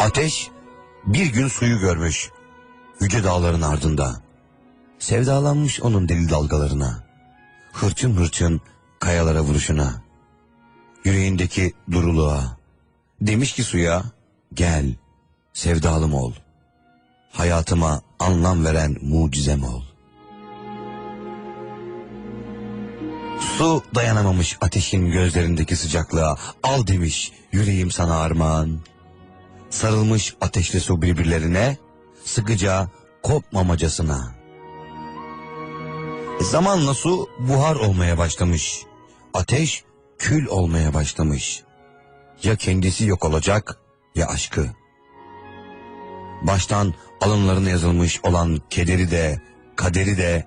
Ateş bir gün suyu görmüş. Yüce dağların ardında. Sevdalanmış onun deli dalgalarına. Hırçın hırçın kayalara vuruşuna. Yüreğindeki duruluğa. Demiş ki suya gel sevdalım ol. Hayatıma anlam veren mucizem ol. Su dayanamamış ateşin gözlerindeki sıcaklığa. Al demiş yüreğim sana armağan. Sarılmış ateşli su birbirlerine, sıkıca kopmamacasına. Zamanla su buhar olmaya başlamış. Ateş kül olmaya başlamış. Ya kendisi yok olacak ya aşkı. Baştan alınlarına yazılmış olan kederi de, kaderi de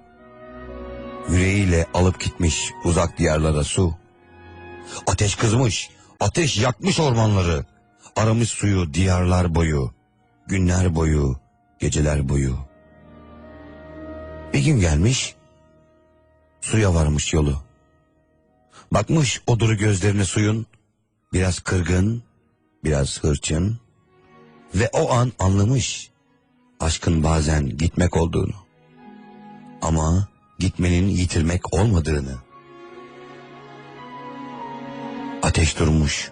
yüreğiyle alıp gitmiş uzak diyarlara su. Ateş kızmış, ateş yakmış ormanları. Aramış suyu diyarlar boyu, günler boyu, geceler boyu. Bir gün gelmiş, suya varmış yolu. Bakmış o duru gözlerine suyun, biraz kırgın, biraz hırçın. Ve o an anlamış, aşkın bazen gitmek olduğunu. Ama gitmenin yitirmek olmadığını. Ateş durmuş,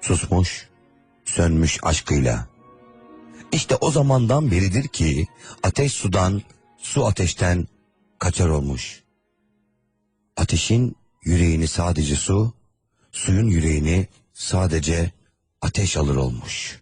susmuş, sönmüş aşkıyla. İşte o zamandan beridir ki ateş sudan, su ateşten kaçar olmuş. Ateşin yüreğini sadece su, suyun yüreğini sadece ateş alır olmuş.